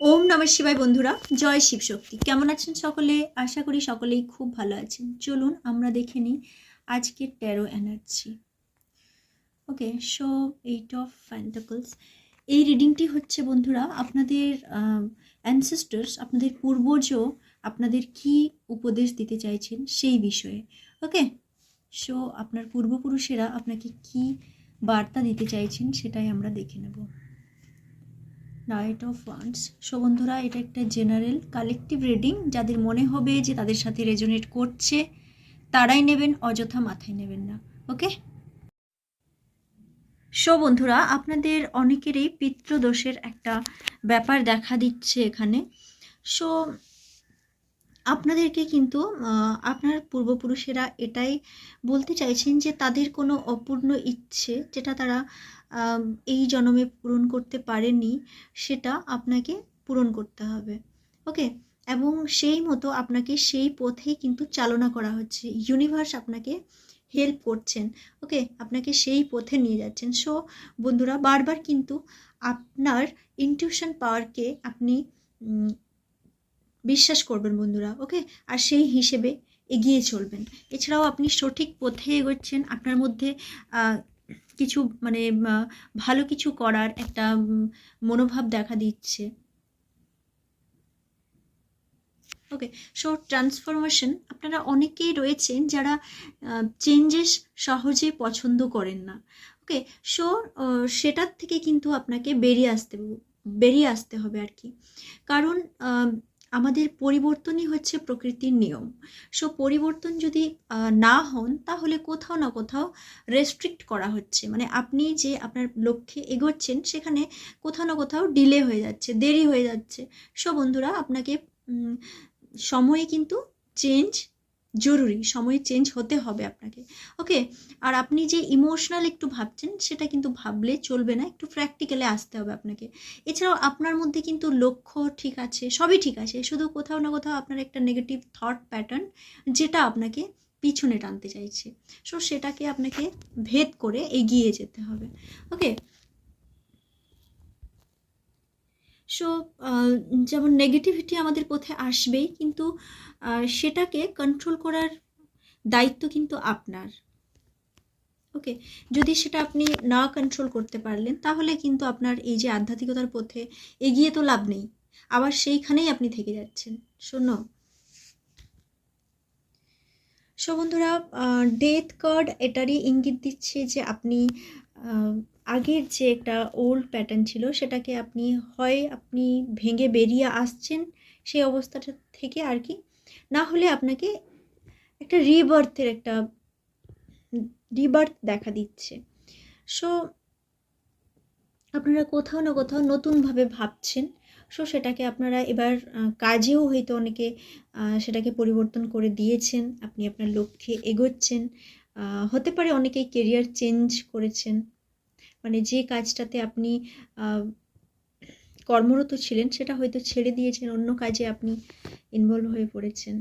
ওম নমঃ শিবায় বন্ধুরা, জয় শিব শক্তি। কেমন আছেন সকলে? আশা করি সকলেই খুব ভালো আছেন। চলুন আমরা দেখে নিই আজকের tarot energy okay so eight of pentacles এই রিডিংটি হচ্ছে বন্ধুরা, আপনাদের অ্যানসেস্টার্স আপনাদের পূর্বজ আপনাদের কি উপদেশ দিতে চাইছেন সেই বিষয়ে। ওকে সো আপনার পূর্বপুরুষেরা আপনাকে কি বার্তা দিতে চাইছেন সেটাই আমরা দেখে নেব। নাইট অফ ওয়ান্স সো বন্ধুরা, এটা একটা জেনারেল কালেকটিভ রিডিং যাদের মনে হবে যে তাদের সাথে রেজোনেট করছে, তারাই নেবেন, অযথা মাথায় নেবেন না। ওকে? সো বন্ধুরা, আপনাদের অনেকেরই পিতৃদোষের একটা ব্যাপার দেখা দিচ্ছে এখানে। সো আপনাদেরকে কিন্তু আপনার পূর্বপুরুষেরা এটাই বলতে চাইছেন যে তাদের কোনো অপূর্ণ ইচ্ছে, যেটা তারা এই জন্মে পূরণ করতে পারেনি, সেটা আপনাকে পূরণ করতে হবে। ওকে এবং সেই মতো আপনাকে সেই পথেই কিন্তু চালনা করা হচ্ছে। ইউনিভার্স আপনাকে হেল্প করছেন। ওকে আপনাকে সেই পথে নিয়ে যাচ্ছেন। সো বন্ধুরা, বারবার কিন্তু আপনার ইনটিউশন পাওয়ারকে আপনি বিশ্বাস করবেন বন্ধুরা। ওকে আর সেই হিসেবে এগিয়ে চলবেন। এছাড়াও আপনি সঠিক পথে এগোচ্ছেন। আপনার মধ্যে কিছু মানে ভালো কিছু করার একটা মনোভাব দেখা দিচ্ছে। ওকে সো ট্রান্সফরমেশন আপনারা অনেকেই রয়েছেন যারা চেঞ্জেস সহজে পছন্দ করেন না। ওকে সো সেটার থেকে কিন্তু আপনাকে বেরিয়ে আসতে বেরিয়ে আসতে হবে আর কি। কারণ আমাদের পরিবর্তনই হচ্ছে প্রকৃতির নিয়ম। সো পরিবর্তন যদি না হন, তাহলে কোথাও না কোথাও রেস্ট্রিক্ট করা হচ্ছে। মানে আপনি যে আপনার লক্ষ্যে এগোচ্ছেন, সেখানে কোথাও না কোথাও ডিলে হয়ে যাচ্ছে, দেরি হয়ে যাচ্ছে। সো বন্ধুরা, আপনাকে সময়ে কিন্তু চেঞ্জ জরুরি, সময়ে চেঞ্জ হতে হবে আপনাকে। ওকে আর আপনি যে ইমোশনাল একটু ভাবছেন, সেটা কিন্তু ভাবলে চলবে না, একটু প্র্যাকটিক্যালে আসতে হবে আপনাকে। এছাড়াও আপনার মধ্যে কিন্তু লক্ষ্য ঠিক আছে, সবই ঠিক আছে, শুধু কোথাও না কোথাও আপনার একটা নেগেটিভ থট প্যাটার্ন যেটা আপনাকে পিছনে টানতে চাইছে। সো সেটাকে আপনাকে ভেদ করে এগিয়ে যেতে হবে। ওকে সো যেমন নেগেটিভিটি আমাদের পথে আসবেই, কিন্তু সেটাকে কন্ট্রোল করার দায়িত্ব কিন্তু আপনার। ওকে যদি সেটা আপনি না কন্ট্রোল করতে পারলেন, তাহলে কিন্তু আপনার এই যে আধ্যাত্মিকতার পথে এগিয়ে তো লাভ নেই। আবার সেইখানেই আপনি থেকে যাচ্ছেন। শোনো। সো বন্ধুরা ডেথ কার্ড এটারই ইঙ্গিত দিচ্ছে যে আপনি আগের যে একটা ওল্ড প্যাটার্ন ছিল, সেটাকে আপনি হয় আপনি ভেঙে বেরিয়ে আসছেন সেই অবস্থাটা থেকে আর কি, না হলে আপনাকে একটা রিবার্থের একটা রিবার্থ দেখা দিচ্ছে। সো আপনারা কোথাও না কোথাও নতুনভাবে ভাবছেন সো সেটাকে আপনারা এবার কাজেও হয়তো অনেকে সেটাকে পরিবর্তন করে দিয়েছেন, আপনি আপনার লক্ষ্যে এগোচ্ছেন হতে পারে অনেকেই কেরিয়ার চেঞ্জ করেছেন। মানে যে কাজটাতে আপনি কর্মরত ছিলেন, সেটা হয়তো ছেড়ে দিয়েছেন, অন্য কাজে আপনি ইনভলভ হয়ে পড়েছেন।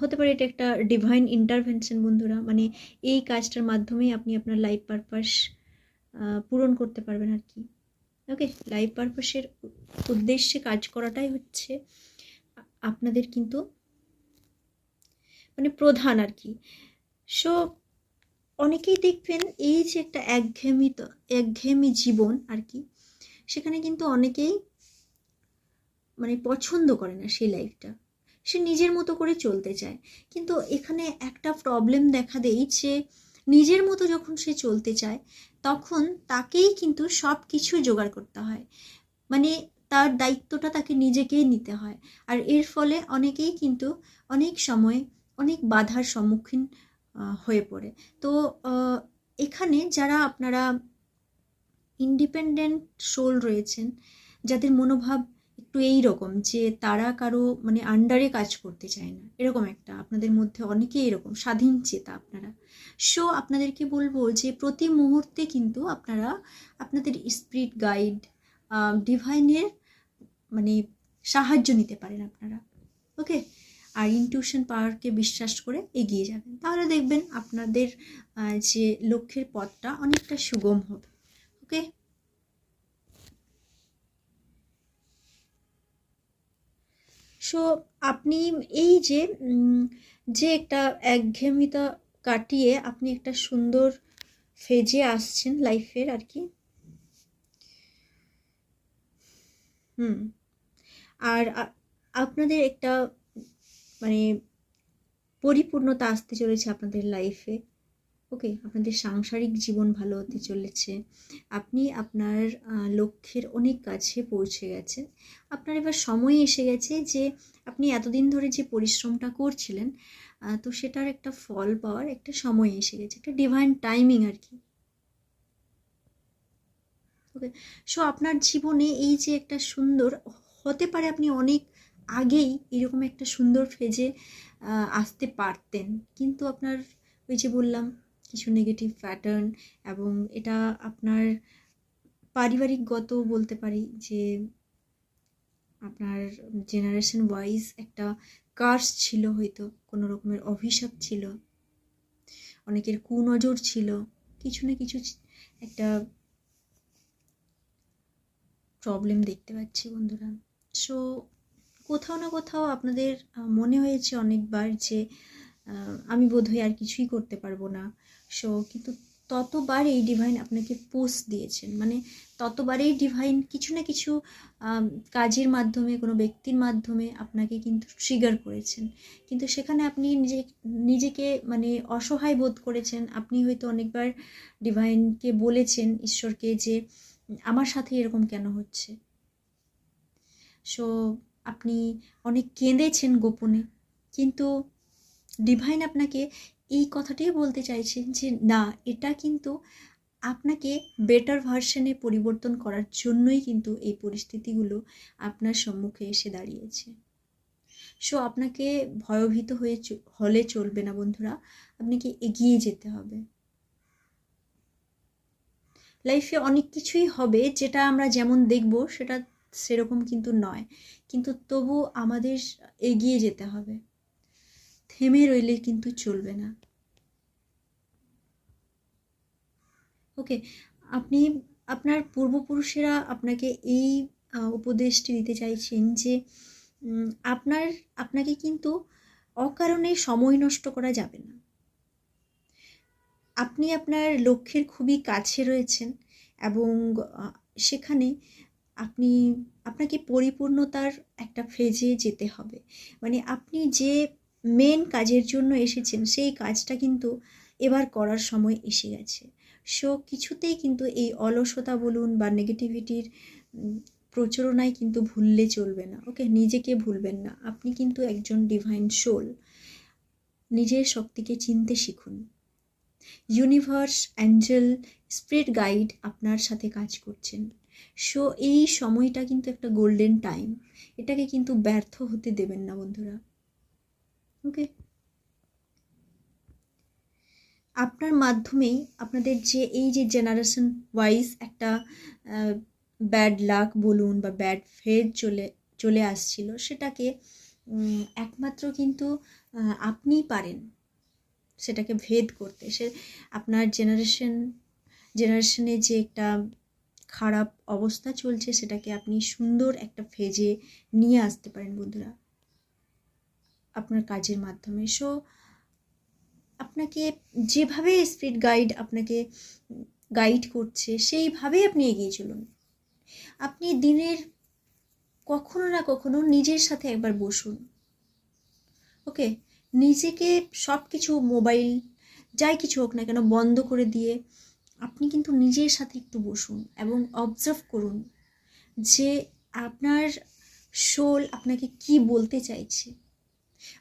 হতে পারে এটা একটা ডিভাইন ইন্টারভেনশন বন্ধুরা মানে এই কাজটার মাধ্যমেই আপনি আপনার লাইফ পারপাস পূরণ করতে পারবেন আর কি। ওকে লাইফ পারপাসের উদ্দেশ্যে কাজ করাটাই হচ্ছে আপনাদের কিন্তু মানে প্রধান আর কি। সো অনেকেই দেখবেন এই যে একটা একঘেয়েমি একঘেয়েমি জীবন আর কি, সেখানে কিন্তু অনেকেই মানে পছন্দ করে না সেই লাইফটা সে নিজের মতো করে চলতে চায়। কিন্তু এখানে একটা প্রবলেম দেখা দেয় যে নিজের মতো যখন সে চলতে চায়, তখন তাকেই কিন্তু সব কিছু জোগাড় করতে হয়। মানে তার দায়িত্বটা তাকে নিজেকেই নিতে হয়। আর এর ফলে অনেকেই কিন্তু অনেক সময় অনেক বাধার সম্মুখীন হয়ে পড়ে। তো এখানে যারা আপনারা ইন্ডিপেন্ডেন্ট সোল রয়েছেন, যাদের মনোভাব একটু এই রকম যে তারা কারও মানে আন্ডারে কাজ করতে চায় না, এরকম একটা আপনাদের মধ্যে অনেকে এরকম স্বাধীন চেতা আপনারা। সো আপনাদেরকে বলব যে প্রতি মুহূর্তে কিন্তু আপনারা আপনাদের স্পিরিট গাইড ডিভাইনের মানে সাহায্য নিতে পারেন আপনারা। ওকে আর ইনটিউশন পাওয়ারকে বিশ্বাস করে এগিয়ে যাবেন। তাহলে দেখবেন আপনাদের যে লক্ষ্যের পথটা অনেকটা সুগম হবে। ওকে সো আপনি এই যে যে একটা একঘেয়েমিতা কাটিয়ে আপনি একটা সুন্দর ফেজে আসছেন লাইফের আর কি। হুম। আর আপনাদের একটা মানে পরিপূর্ণতা আসতে চলেছে আপনাদের লাইফে ওকে আপনাদের সাংসারিক জীবন ভালো হতে চলেছে। আপনি আপনার লক্ষ্যের অনেক কাছে পৌঁছে গেছেন আপনার এবার সময় এসে গেছে যে আপনি এতদিন ধরে যে পরিশ্রমটা করছিলেন তো সেটার একটা ফল পাওয়ার একটা সময় এসে গেছে। একটা ডিভাইন টাইমিং আর কি। ওকে সো আপনার জীবনে এই যে একটা সুন্দর, হতে পারে আপনি অনেক আগেই এরকম একটা সুন্দর ফেজে আসতে পারতেন। কিন্তু আপনার ওই যে বললাম, কিছু নেগেটিভ প্যাটার্ন এবং এটা আপনার পারিবারিকগত বলতে পারি যে, আপনার জেনারেশন ওয়াইজ একটা কার্স ছিল হয়তো, কোনো রকমের অভিশাপ ছিল। অনেকের কুনজর ছিল। কিছু না কিছু একটা প্রবলেম দেখতে পাচ্ছি বন্ধুরা। সো কোথাও না কোথাও আপনাদের মনে হয়েছে অনেকবার যে আমি বোধহয় আর কিছুই করতে পারব না। সো, কিন্তু ততবার এই ডিভাইন আপনাকে পোস্ট দিয়েছেন। মানে ততবারেই ডিভাইন কিছু না কিছু কাজের মাধ্যমে, কোনো ব্যক্তির মাধ্যমে আপনাকে কিন্তু ট্রিগার করেছেন। কিন্তু সেখানে আপনি নিজে, নিজেকে মানে অসহায় বোধ করেছেন। আপনি হয়তো অনেকবার ডিভাইনকে বলেছেন ঈশ্বরকে যে, আমার সাথে এরকম কেন হচ্ছে? সো আপনি অনেক কেঁদেছেন গোপনে। কিন্তু ডিভাইন আপনাকে এই কথাটাই বলতে চাইছেন যে, না, এটা কিন্তু আপনাকে বেটার ভার্সনে পরিবর্তন করার জন্যই কিন্তু এই পরিস্থিতিগুলো আপনার সম্মুখে এসে দাঁড়িয়েছে। সো আপনাকে ভয়ভীত হয়ে হলে চলবে না বন্ধুরা। আপনাকে এগিয়ে যেতে হবে। লাইফে অনেক কিছুই হবে যেটা আমরা যেমন দেখব, সেটা সেরকম কিন্তু নয়। কিন্তু তবু আমাদের এগিয়ে যেতে হবে। থেমে রইলে কিন্তু চলবে না। ওকে, আপনি, আপনার পূর্বপুরুষেরা আপনাকে এই উপদেশটি দিতে চাইছেন যে আপনার, আপনাকে কিন্তু অকারণে সময় নষ্ট করা যাবে না। আপনি আপনার লক্ষ্যের খুবই কাছে রয়েছেন এবং সেখানে আপনি, আপনাকে পরিপূর্ণতার একটা ফেজে যেতে হবে। মানে আপনি যে মেন কাজের জন্য এসেছেন, সেই কাজটা কিন্তু এবার করার সময় এসে গেছে। সো কিছুতেই কিন্তু এই অলসতা বলুন বা নেগেটিভিটির প্রচলনায় কিন্তু ভুললে চলবে না। ওকে নিজেকে ভুলবেন না। আপনি কিন্তু একজন ডিভাইন সোল নিজের শক্তিকে চিনতে শিখুন। ইউনিভার্স অ্যাঞ্জেল স্পিরিট গাইড আপনার সাথে কাজ করছেন। সো এই সময়টা কিন্তু একটা গোল্ডেন টাইম এটাকে কিন্তু ব্যর্থ হতে দেবেন না বন্ধুরা। ওকে আপনার মাধ্যমেই আপনাদের যে, এই যে জেনারেশন ওয়াইজ একটা ব্যাড লাক বলুন বা ব্যাড ফেজ চলে চলে আসছিল, সেটাকে একমাত্র কিন্তু আপনিই পারেন সেটাকে ভেদ করতে। সে, আপনার জেনারেশন জেনারেশনে যে একটা খারাপ অবস্থা চলছে, সেটাকে আপনি সুন্দর একটা ফেজে নিয়ে আসতে পারেন বন্ধুরা। আপনার কাজের মাধ্যমে। সো আপনাকে যেভাবে স্পিরিট গাইড আপনাকে গাইড করছে, সেইভাবেই আপনি এগিয়ে চলুন। আপনি দিনের কখনো না কখনো নিজের সাথে একবার বসুন। ওকে নিজেকে সব কিছু মোবাইল যাই কিছু হোক না কেন, বন্ধ করে দিয়ে আপনি কিন্তু নিজের সাথে একটু বসুন এবং অবজার্ভ করুন যে আপনার শোল আপনাকে কি বলতে চাইছে।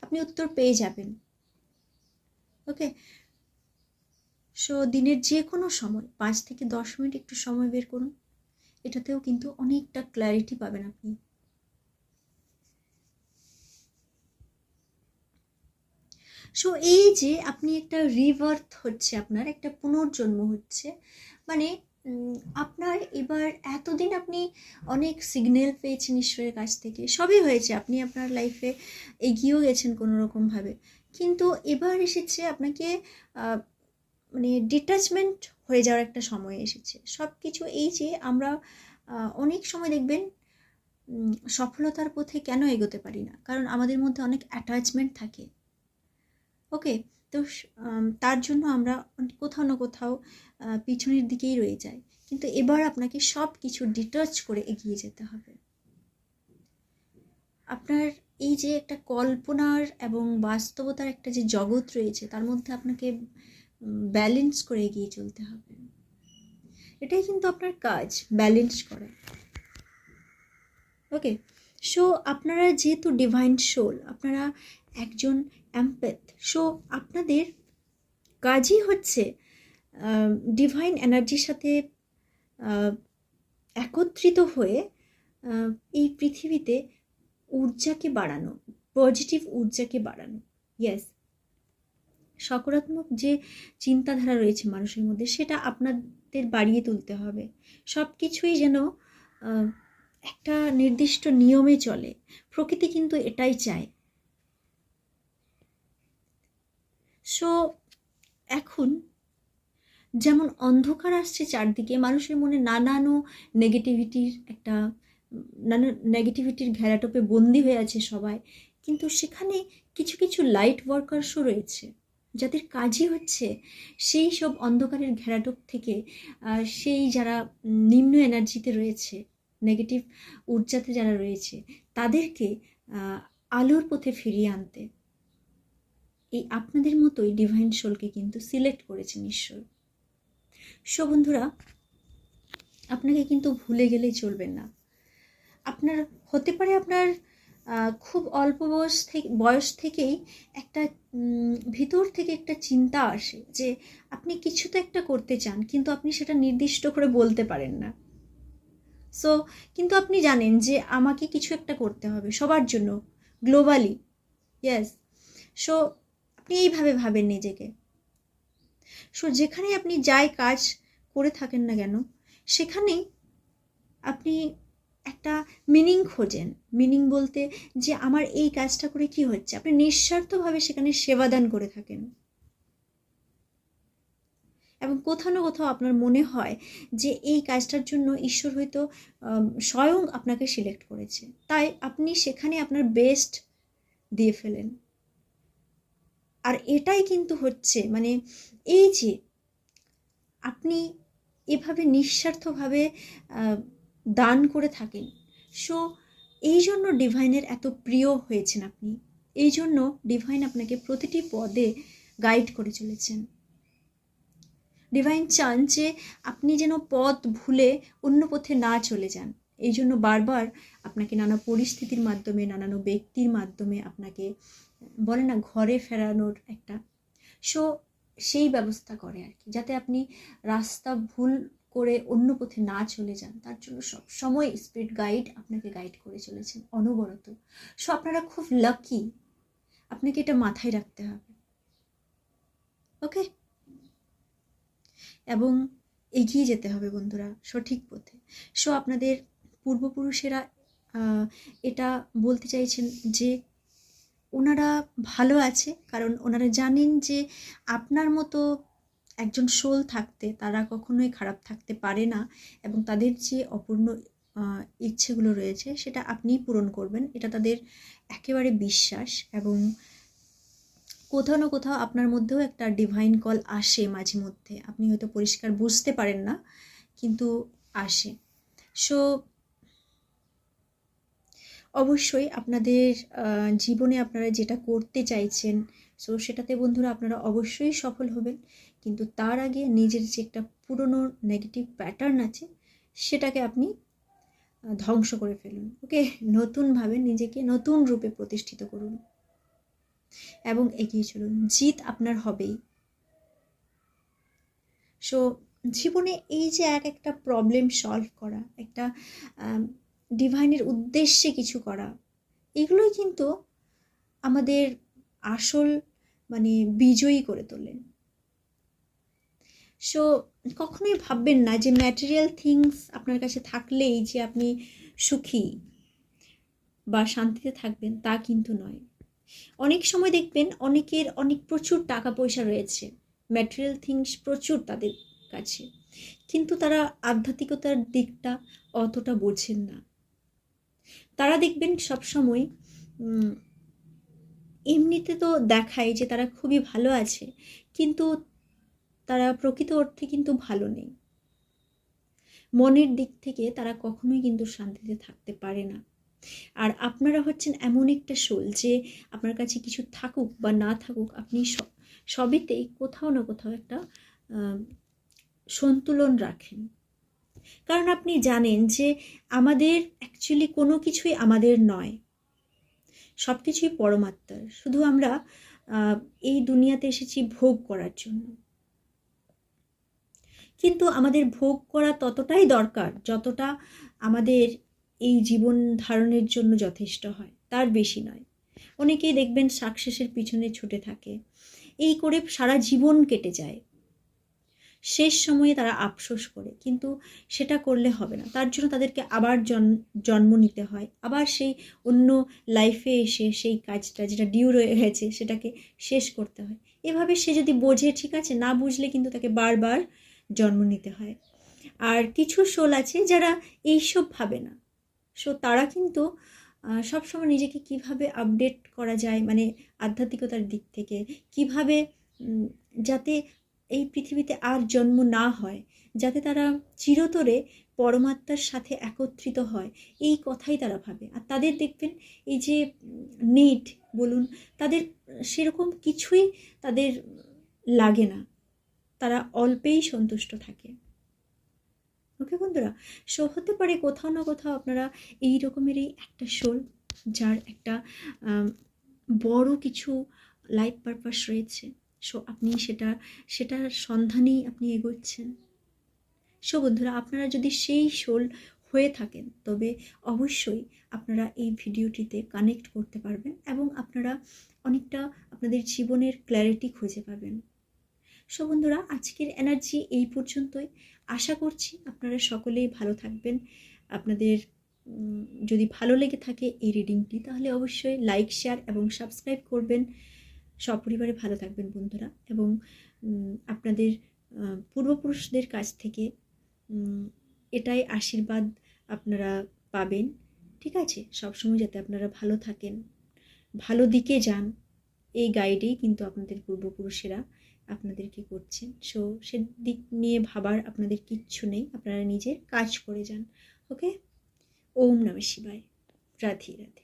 আপনি উত্তর পেয়ে যাবেন। ওকে সো দিনের যে কোনো সময়, পাঁচ থেকে দশ মিনিট একটু সময় বের করুন। এটাতেও কিন্তু অনেকটা ক্ল্যারিটি পাবেন আপনি। সো এই যে আপনি একটা রিবার্থ হচ্ছে আপনার, একটা পুনর্জন্ম হচ্ছে মানে আপনার এবার এতদিন আপনি অনেক সিগন্যাল পেয়েছেন ঈশ্বরের কাছ থেকে, সবই হয়েছে, আপনি আপনার লাইফে এগিয়েও গেছেন কোনো রকমভাবে কিন্তু এবার এসেছে আপনাকে মানে ডিটাচমেন্ট হয়ে যাওয়ার একটা সময় এসেছে সব কিছু এই যে আমরা অনেক সময় দেখবেন সফলতার পথে কেন এগোতে পারি না, কারণ আমাদের মধ্যে অনেক অ্যাটাচমেন্ট থাকে। ওকে, তো তার জন্য আমরা কোথাও না কোথাও পিছনের দিকেই রয়ে যাই। কিন্তু এবার আপনাকে সব কিছু ডিটাচ করে এগিয়ে যেতে হবে। আপনার এই যে একটা কল্পনার এবং বাস্তবতার একটা যে জগৎ রয়েছে, তার মধ্যে আপনাকে ব্যালেন্স করে এগিয়ে চলতে হবে। এটাই কিন্তু আপনার কাজ ব্যালেন্স করা। ওকে সো আপনারা যেহেতু ডিভাইন সোল আপনারা একজন অ্যাম্পেথ সো আপনাদের কাজই হচ্ছে ডিভাইন এনার্জির সাথে একত্রিত হয়ে এই পৃথিবীতে ঊর্জাকে বাড়ানো পজিটিভ ঊর্জাকে বাড়ানো। ইয়েস সকারাত্মক যে চিন্তাধারা রয়েছে মানুষের মধ্যে, সেটা আপনাদের বাড়িয়ে তুলতে হবে। সব কিছুই যেন একটা নির্দিষ্ট নিয়মে চলে। প্রকৃতি কিন্তু এটাই চায় সো এখন যেমন অন্ধকার আসছে চারদিকে, মানুষের মনে নানানো নেগেটিভিটির একটা, নানা নেগেটিভিটির ঘেরাটোপে বন্দি হয়ে আছে সবাই। কিন্তু সেখানে কিছু কিছু লাইট ওয়ার্কার্সও রয়েছে, যাদের কাজই হচ্ছে সেই সব অন্ধকারের ঘেরাটোপ থেকে সেই যারা নিম্ন এনার্জিতে রয়েছে নেগেটিভ ঊর্জাতে যারা রয়েছে, তাদেরকে আলোর পথে ফিরিয়ে আনতে। এই আপনাদের মতোই ডিভাইন সোলকে কিন্তু সিলেক্ট করেছেন ঈশ্বর। সো বন্ধুরা, আপনাকে কিন্তু ভুলে গেলেই চলবেন না। আপনার, হতে পারে আপনার খুব অল্প বয়স থেকে বয়স থেকেই একটা ভিতর থেকে একটা চিন্তা আসে যে আপনি কিছু তো একটা করতে চান, কিন্তু আপনি সেটা নির্দিষ্ট করে বলতে পারেন না। সো, কিন্তু আপনি জানেন যে আমাকে কিছু একটা করতে হবে সবার জন্য গ্লোবালি ইয়েস সো আপনি এইভাবে ভাবেন নিজেকে। সো যেখানে আপনি যাই কাজ করে থাকেন না কেন, সেখানেই আপনি একটা মিনিং খোঁজেন। মিনিং বলতে যে, আমার এই কাজটা করে কি হচ্ছে? আপনি নিঃস্বার্থভাবে সেখানে সেবাদান করে থাকেন। এবং কোথাও না কোথাও আপনার মনে হয় যে, এই কাজটার জন্য ঈশ্বর হয়তো স্বয়ং আপনাকে সিলেক্ট করেছে। তাই আপনি সেখানে আপনার বেস্ট দিয়ে ফেলেন। আর এটাই কিন্তু হচ্ছে মানে এই যে আপনি এভাবে নিঃস্বার্থভাবে দান করে থাকেন। সো এই জন্য ডিভাইনের এত প্রিয় হয়েছেন আপনি। এই জন্য ডিভাইন আপনাকে প্রতিটি পদে গাইড করে চলেছেন। ডিভাইন চান যে আপনি যেন পথ ভুলে অন্য পথে না চলে যান। এই জন্য বারবার আপনাকে নানা পরিস্থিতির মাধ্যমে, নানান ব্যক্তির মাধ্যমে আপনাকে বলে না, ঘরে ফেরানোর একটা। সো সেই ব্যবস্থা করে আর কি, যাতে আপনি রাস্তা ভুল করে অন্য পথে না চলে যান। তার জন্য সব সময় স্পিরিট গাইড আপনাকে গাইড করে চলেছেন, অনবরত। সো আপনারা খুব লাকি আপনাকে এটা মাথায় রাখতে হবে। ওকে এবং এগিয়ে যেতে হবে বন্ধুরা, সঠিক পথে। সো আপনাদের পূর্বপুরুষেরা এটা বলতে চাইছেন যে ওনারা ভালো আছে, কারণ ওনারা জানেন যে আপনার মতো একজন সোল থাকতে তারা কখনোই খারাপ থাকতে পারে না এবং তাদের যে অপূর্ণ ইচ্ছেগুলো রয়েছে সেটা আপনিই পূরণ করবেন। এটা তাদের একেবারে বিশ্বাস এবং কোথাও না কোথাও আপনার মধ্যেও একটা ডিভাইন কল আসে মাঝে মধ্যে। আপনি হয়তো পরিষ্কার বুঝতে পারেন না, কিন্তু আসে। সো অবশ্যই আপনাদের জীবনে আপনারা যেটা করতে চাইছেন, সো সেটাতে বন্ধুরা আপনারা অবশ্যই সফল হবেন। কিন্তু তার আগে নিজের যে একটা পুরনো নেগেটিভ প্যাটার্ন আছে, সেটাকে আপনি ধ্বংস করে ফেলুন, ওকে? নতুনভাবে নিজেকে নতুন রূপে প্রতিষ্ঠিত করুন। এবং এগিয়ে চলুন, জিত আপনার হবেই। সো, জীবনে এই যে এক একটা প্রবলেম সলভ করা, একটা ডিভাইনের উদ্দেশ্যে কিছু করা। এগুলোই কিন্তু আমাদের আসল মানে বিজয়ী করে তোলে সো কখনোই ভাববেন না যে ম্যাটেরিয়াল থিংস আপনার কাছে থাকলেই যে আপনি সুখী বা শান্তিতে থাকবেন তা কিন্তু নয়। অনেক সময় দেখবেন অনেকের অনেক প্রচুর টাকা পয়সা রয়েছে ম্যাটেরিয়াল থিংস প্রচুর তাদের কাছে। কিন্তু তারা আধ্যাত্মিকতার দিকটা অতটা বোঝেন না। তারা দেখবেন সবসময় এমনিতে তো দেখায় যে তারা খুবই ভালো আছে, কিন্তু তারা প্রকৃত অর্থে কিন্তু ভালো নেই। মনের দিক থেকে তারা কখনোই কিন্তু শান্তিতে থাকতে পারে না। আর আপনারা হচ্ছেন এমন একটা শোল যে আপনার কাছে কিছু থাকুক বা না থাকুক, আপনি সবেতেই কোথাও না কোথাও একটা সন্তুলন রাখেন। কারণ আপনি জানেন যে আমাদের অ্যাকচুয়ালি কোনো কিছুই আমাদের নয়। সব কিছুই পরমাত্মার। শুধু আমরা এই দুনিয়াতে এসেছি ভোগ করার জন্য। কিন্তু আমাদের ভোগ করা ততটাই দরকার যতটা আমাদের এই জীবন ধারণের জন্য যথেষ্ট হয়। তার বেশি নয়। অনেকেই দেখবেন সাকসেসের পিছনে ছুটে থাকে। এই করে সারা জীবন কেটে যায়। শেষ সময়ে তারা আফসোস করে, কিন্তু সেটা করলে হবে না। তার জন্য তাদেরকে আবার জন- জন্ম নিতে হয়। আবার সেই অন্য লাইফে এসে সেই কাজটা যেটা ডিউ রয়ে গেছে সেটাকে শেষ করতে হয়। এভাবে সে যদি বোঝে, ঠিক আছে, না বুঝলে কিন্তু তাকে বারবার জন্ম নিতে হয়। আর কিছু শোল আছে যারা এইসব ভাবে না। সো তারা কিন্তু সবসময় নিজেকে কীভাবে আপডেট করা যায় মানে আধ্যাত্মিকতার দিক থেকে, কীভাবে যাতে এই পৃথিবীতে আর জন্ম না হয়, যাতে তারা চিরতরে পরমাত্মার সাথে একত্রিত হয়। এই কথাই তারা ভাবে। আর তাদের দেখবেন এই যে নিট বলুন, তাদের সেরকম কিছুই তাদের লাগে না। তারা অল্পেই সন্তুষ্ট থাকে। ওকে বন্ধুরা সো হতে পারে কোথাও না কোথাও আপনারা এই রকমেরই একটা শোল যার একটা বড় কিছু লাইফ পারপাস রয়েছে। সো আপনি সেটা, সেটার সন্ধানেই আপনি এগোচ্ছেন। সো বন্ধুরা, আপনারা যদি সেই শোল হয়ে থাকেন, তবে অবশ্যই আপনারা এই ভিডিওটিতে কানেক্ট করতে পারবেন এবং আপনারা অনেকটা আপনাদের জীবনের ক্ল্যারিটি খুঁজে পাবেন। সো বন্ধুরা, আজকের এনার্জি এই পর্যন্তই। আশা করছি আপনারা সকলেই ভালো থাকবেন। আপনাদের যদি ভালো লেগে থাকে এই রিডিংটি তাহলে অবশ্যই লাইক শেয়ার এবং সাবস্ক্রাইব করবেন। সপরিবারে ভালো থাকবেন বন্ধুরা এবং আপনাদের পূর্বপুরুষদের কাছ থেকে এটাই আশীর্বাদ আপনারা পাবেন, ঠিক আছে? সবসময় যাতে আপনারা ভালো থাকেন, ভালো দিকে যান, এই গাইডেই কিন্তু আপনাদের পূর্বপুরুষেরা আপনাদেরকে করছেন। সো সে দিক নিয়ে ভাবার আপনাদের কিচ্ছু নেই, আপনারা নিজের কাজ করে যান ওকে ওম নমঃ শিবায়, রাধে রাধে।